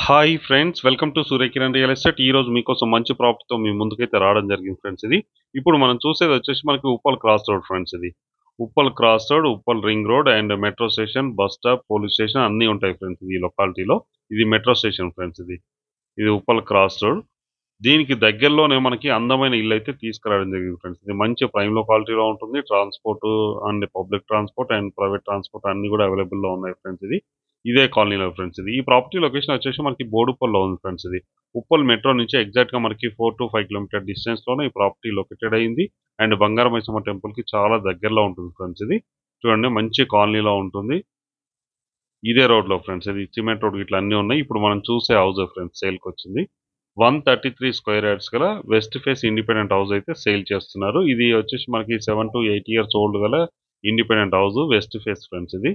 Hi friends welcome to Suryakiran real estate ఈ రోజు మీకోసం మంచి ప్రాపర్టీతో మీ ముందుకైతే రావడం జరిగింది ఫ్రెండ్స్ ఇది. ఇప్పుడు మనం చూసేది వచ్చేసి మనకి ఉప్పల్ క్రాస్ రోడ్ ఫ్రెండ్స్ ఇది. Uppal cross road Uppal ring road and metro station bus stop police station అన్నీ ఉంటాయి ఫ్రెండ్స్ ఇది లొకాలిటీలో ఇది మెట్రో స్టేషన్ ఫ్రెండ్స్ ఇది. ఇది ఉప్పల్ క్రాస్ రోడ్ దీనికి దగ్గరలోనే మనకి అందమైన ఇల్లు అయితే తీసుకురావడం జరిగింది ఫ్రెండ్స్ ఇది. మంచి ప్రైమ్ లొకాలిటీలో ఉంటుంది. Transport and public transport and private transport అన్ని కూడా అవైలబుల్లో ఉన్నాయి ఫ్రెండ్స్ ఇది. ఇదే కాలనీలో ఫ్రెండ్స్ ఇది. ఈ ప్రాపర్టీ లొకేషన్ వచ్చేసి మనకి బోడుపల్లో ఉంది ఫ్రెండ్స్ ఇది. ఉప్పల్ మెట్రో నుంచి ఎగ్జాక్ట్గా మనకి ఫోర్ టు ఫైవ్ కిలోమీటర్ డిస్టెన్స్లోనే ఈ ప్రాపర్టీ లొకేటెడ్ అయింది. అండ్ బంగారమైసమ్మ టెంపుల్కి చాలా దగ్గరలో ఉంటుంది ఫ్రెండ్స్ ఇది. చూడండి మంచి కాలనీలో ఉంటుంది. ఇదే రోడ్లో ఫ్రెండ్స్ ఇది. సిమెంట్ రోడ్ ఇట్లా అన్ని ఉన్నాయి. ఇప్పుడు మనం చూసే హౌస్ ఫ్రెండ్స్ సేల్కి వచ్చింది. One thirty three square yards గల వెస్ట్ ఫేస్ ఇండిపెండెంట్ హౌస్ అయితే సేల్ చేస్తున్నారు. ఇది వచ్చేసి మనకి seven to eight years old గల independent house west face friends ఇది.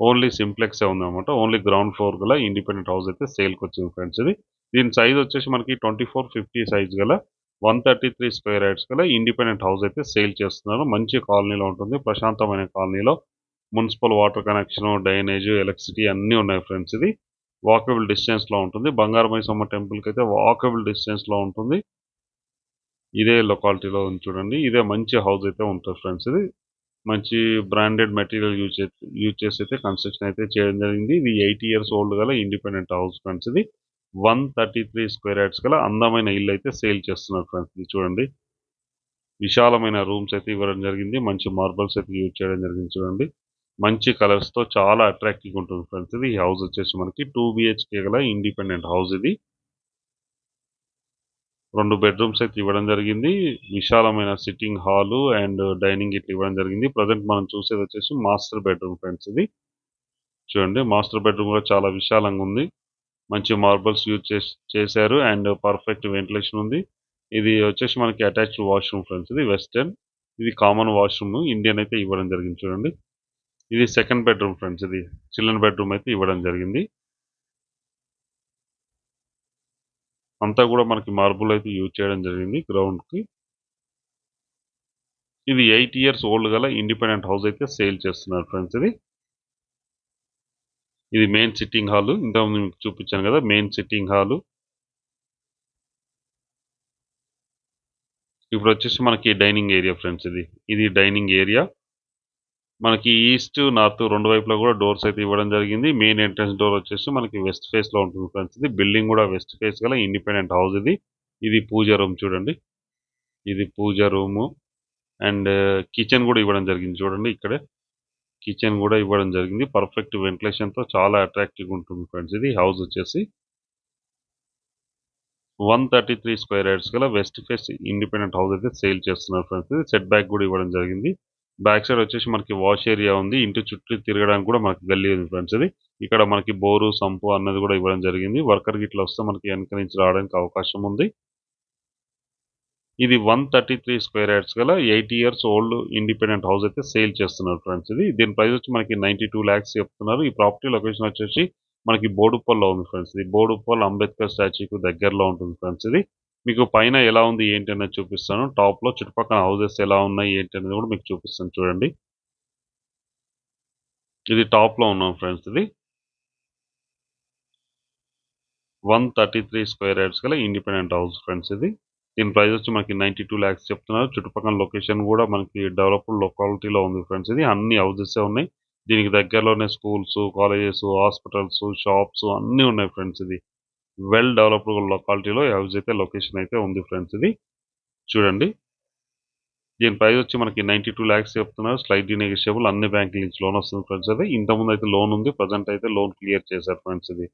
ఓన్లీ సింప్లెక్స్ ఉందన్నమాట. ఓన్లీ గ్రౌండ్ ఫ్లోర్ గల ఇండిపెండెంట్ హౌస్ అయితే సేల్కి వచ్చింది ఫ్రెండ్స్ ఇది. దీని సైజ్ వచ్చేసి మనకి ట్వంటీ ఫోర్ ఫిఫ్టీ సైజ్ గల one thirty three square yards గల ఇండిపెండెంట్ హౌస్ అయితే సేల్ చేస్తున్నారు. మంచి కాలనీలో ఉంటుంది. ప్రశాంతమైన కాలనీలో municipal water connection drainage electricity అన్నీ ఉన్నాయి ఫ్రెండ్స్ ఇది. వాకబుల్ డిస్టెన్స్లో ఉంటుంది. బంగారమైసమ్మ టెంపుల్ అయితే వాకబుల్ డిస్టెన్స్లో ఉంటుంది. ఇదే లొకాలిటీలో ఉంది చూడండి. ఇదే మంచి హౌస్ అయితే ఉంటుంది ఫ్రెండ్స్ ఇది. మంచి బ్రాండెడ్ మెటీరియల్ యూజ్ యూజ్ చేసి అయితే కన్స్ట్రక్షన్ అయితే చేయడం జరిగింది. ఇది ఎయిటీ ఇయర్స్ ఓల్డ్ గల ఇండిపెండెంట్ హౌస్ ఫ్రెండ్స్ ఇది. One thirty three square yards గల అందమైన ఇల్లు అయితే సేల్ చేస్తున్నారు ఫ్రెండ్స్ ఇది చూడండి. విశాలమైన రూమ్స్ అయితే ఇవ్వడం జరిగింది. మంచి మార్బల్స్ అయితే యూజ్ చేయడం జరిగింది చూడండి. మంచి కలర్స్తో చాలా అట్రాక్టివ్గా ఉంటుంది ఫ్రెండ్స్ ఇది. ఈ హౌస్ వచ్చేసి మనకి టూ బిహెచ్కే గల ఇండిపెండెంట్ హౌస్ ఇది. రెండు బెడ్రూమ్స్ అయితే ఇవ్వడం జరిగింది. విశాలమైన సిట్టింగ్ హాలు అండ్ డైనింగ్ ఇట్లా ఇవ్వడం జరిగింది. ప్రజెంట్ మనం చూసేది వచ్చేసి మాస్టర్ బెడ్రూమ్ ఫ్రెండ్స్ ఇది. చూడండి మాస్టర్ బెడ్రూమ్ కూడా చాలా విశాలంగా ఉంది. మంచి మార్బల్స్ యూజ్ చేశారు అండ్ పర్ఫెక్ట్ వెంటిలేషన్ ఉంది. ఇది వచ్చేసి మనకి అటాచ్డ్ వాష్రూమ్ ఫ్రెండ్స్ ఇది వెస్టర్న్ ఇది కామన్ వాష్రూమ్ ఇండియన్ అయితే ఇవ్వడం జరిగింది చూడండి. ఇది సెకండ్ బెడ్రూమ్ ఫ్రెండ్స్ ఇది. చిల్డ్రన్ బెడ్రూమ్ అయితే ఇవ్వడం జరిగింది. అంతా కూడా మనకి మార్బుల్ అయితే యూజ్ చేయడం జరిగింది గ్రౌండ్కి ఇది ఎయిట్ ఇయర్స్ ఓల్డ్ గల ఇండిపెండెంట్ హౌస్ అయితే సేల్ చేస్తున్నారు ఫ్రెండ్స్ ఇది. ఇది మెయిన్ సిట్టింగ్ హాల్ ఇంతకుముందు మీకు చూపించాను కదా మెయిన్ సిట్టింగ్ హాల్ ఇప్పుడు వచ్చేసి మనకి డైనింగ్ ఏరియా ఫ్రెండ్స్ ఇది. ఇది డైనింగ్ ఏరియా మనకి ఈస్ట్ నార్త్ రెండు వైపులా కూడా డోర్స్ అయితే ఇవ్వడం జరిగింది. మెయిన్ ఎంట్రన్స్ డోర్ వచ్చేసి మనకి వెస్ట్ ఫేస్లో ఉంటుంది ఫ్రెండ్స్. ఇది బిల్డింగ్ కూడా వెస్ట్ ఫేస్ గల ఇండిపెండెంట్ హౌస్ ఇది. ఇది పూజ రూమ్ చూడండి. ఇది పూజ రూము. అండ్ కిచెన్ కూడా ఇవ్వడం జరిగింది చూడండి ఇక్కడే. కిచెన్ కూడా ఇవ్వడం జరిగింది. పర్ఫెక్ట్ వెంటిలేషన్తో చాలా అట్రాక్టివ్గా ఉంటుంది ఫ్రెండ్స్ ఇది. హౌస్ వచ్చేసి one thirty three square yards గల వెస్ట్ ఫేస్ ఇండిపెండెంట్ హౌస్ అయితే సేల్ చేస్తున్నారు ఫ్రెండ్స్ ఇది. సెట్ బ్యాక్ కూడా ఇవ్వడం జరిగింది. బ్యాక్ సైడ్ వచ్చేసి మనకి వాష్ ఏరియా ఉంది. ఇంటి చుట్టూ తిరగడానికి కూడా మనకి గల్లీ ఉంది ఫ్రెండ్స్ ఇది. ఇక్కడ మనకి బోరు సంపు అన్నది కూడా ఇవ్వడం జరిగింది. వర్కర్ ఇట్లా వస్తే మనకి వెనక నుంచి రావడానికి అవకాశం ఉంది. ఇది one thirty three square yards గల eight years old independent house అయితే సేల్ చేస్తున్నారు ఫ్రెండ్స్ ఇది. దీని ప్రైస్ వచ్చి మనకి నైన్టీ టూ ల్యాక్స్ చెప్తున్నారు. ఈ ప్రాపర్టీ లొకేషన్ వచ్చేసి మనకి బోడుప్పల్లో ఉంది ఫ్రెండ్స్ ఇది. బోడుప్పల్ అంబేద్కర్ స్టాచ్యూకి దగ్గరలో ఉంటుంది ఫ్రెండ్స్ ఇది. మీకు పైన ఎలా ఉంది ఏంటి అనేది చూపిస్తాను. టాప్లో చుట్టుపక్కల హౌసెస్ ఎలా ఉన్నాయి ఏంటి అనేది కూడా మీకు చూపిస్తాను. చూడండి. ఇది టాప్లో ఉన్నాం ఫ్రెండ్స్ ఇది. One thirty three square yards గల ఇండిపెండెంట్ హౌస్ ఫ్రెండ్స్ ఇది. దీని ప్రైస్ వచ్చి మనకి నైన్టీ టూ ల్యాక్స్ చెప్తున్నారు. చుట్టుపక్కల లొకేషన్ కూడా మనకి డెవలప్డ్ లొకాలిటీలో ఉంది ఫ్రెండ్స్ ఇది. అన్ని హౌసెస్ ఉన్నాయి. దీనికి దగ్గరలోనే స్కూల్స్ కాలేజెస్ హాస్పిటల్స్ షాప్స్ అన్నీ ఉన్నాయి ఫ్రెండ్స్ ఇది. వెల్ డెవలప్డ్ లొకాలిటీలో హౌస్ అయితే లొకేషన్ అయితే ఉంది ఫ్రెండ్స్ ఇది. చూడండి. దీని ప్రైస్ వచ్చి మనకి నైన్టీ టూ ల్యాక్స్ చెప్తున్నారు. స్లైట్ నెగిషియబుల్ అన్ని బ్యాంకుల నుంచి లోన్ వస్తుంది ఫ్రెండ్స్ అది. ఇంతకుముందు అయితే లోన్ ఉంది ప్రజెంట్ అయితే లోన్ క్లియర్ చేశారు ఫ్రెండ్స్ ఇది.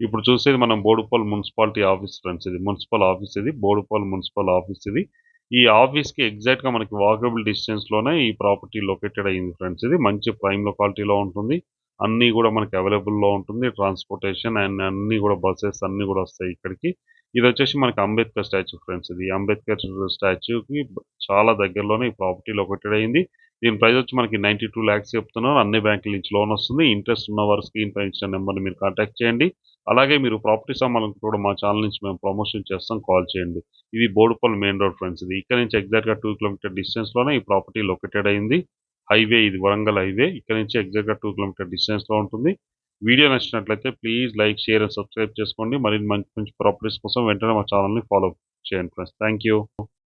ఇప్పుడు చూసేది మనం బోడుపాల్ మున్సిపాలిటీ ఆఫీస్ ఫ్రెండ్స్ ఇది. మున్సిపల్ ఆఫీస్ ఇది బోడుపాల్ మున్సిపల్ ఆఫీస్ ఇది. ఈ ఆఫీస్కి ఎగ్జాక్ట్గా మనకి వాకబుల్ డిస్టెన్స్లోనే ఈ ప్రాపర్టీ లొకేటెడ్ అయ్యింది ఫ్రెండ్స్ ఇది. మంచి ప్రైమ్ లొకాలిటీలో ఉంటుంది. అన్నీ కూడా మనకి అవైలబుల్లో ఉంటుంది. ట్రాన్స్పోర్టేషన్ అండ్ అన్నీ కూడా బస్సెస్ అన్నీ కూడా వస్తాయి ఇక్కడికి. ఇది వచ్చేసి మనకి అంబేద్కర్ స్టాచ్యూ ఫ్రెండ్స్ ఇది. అంబేద్కర్ స్టాచ్యూకి చాలా దగ్గరలోనే ఈ ప్రాపర్టీ లొకేటెడ్ అయింది. దీని ప్రైస్ వచ్చి మనకి నైన్టీ టూ ల్యాక్స్ చెప్తున్నారు. అన్ని బ్యాంకుల నుంచి లోన్ వస్తుంది. ఇంట్రెస్ట్ ఉన్న వారు స్క్రీన్ పై ఇచ్చిన నెంబర్ని మీరు కాంటాక్ట్ చేయండి. అలాగే మీరు ప్రాపర్టీ సామాన్లకు కూడా మా ఛానల్ నుంచి మేము ప్రమోషన్ చేస్తాం. కాల్ చేయండి. ఇది బోడుపల్ మెయిన్ రోడ్ ఫ్రెండ్స్ ఇది. ఇక్కడ నుంచి ఎగ్జాక్ట్గా టూ కిలోమీటర్ డిస్టెన్స్లోనే ఈ ప్రాపర్టీ లొకేటెడ్ అయింది. హైవే ఇది వరంగల్ హైవే. ఇక్కడ నుంచి ఎగ్జాక్ట్గా టూ కిలోమీటర్ డిస్టెన్స్లో ఉంటుంది. వీడియో నచ్చినట్లయితే please like share and subscribe చేసుకోండి. మరిన్ని మంచి మంచి ప్రాపర్టీస్ కోసం వెంటనే మా ఛానల్ని ఫాలో చేయండి ఫ్రెండ్స్. Thank you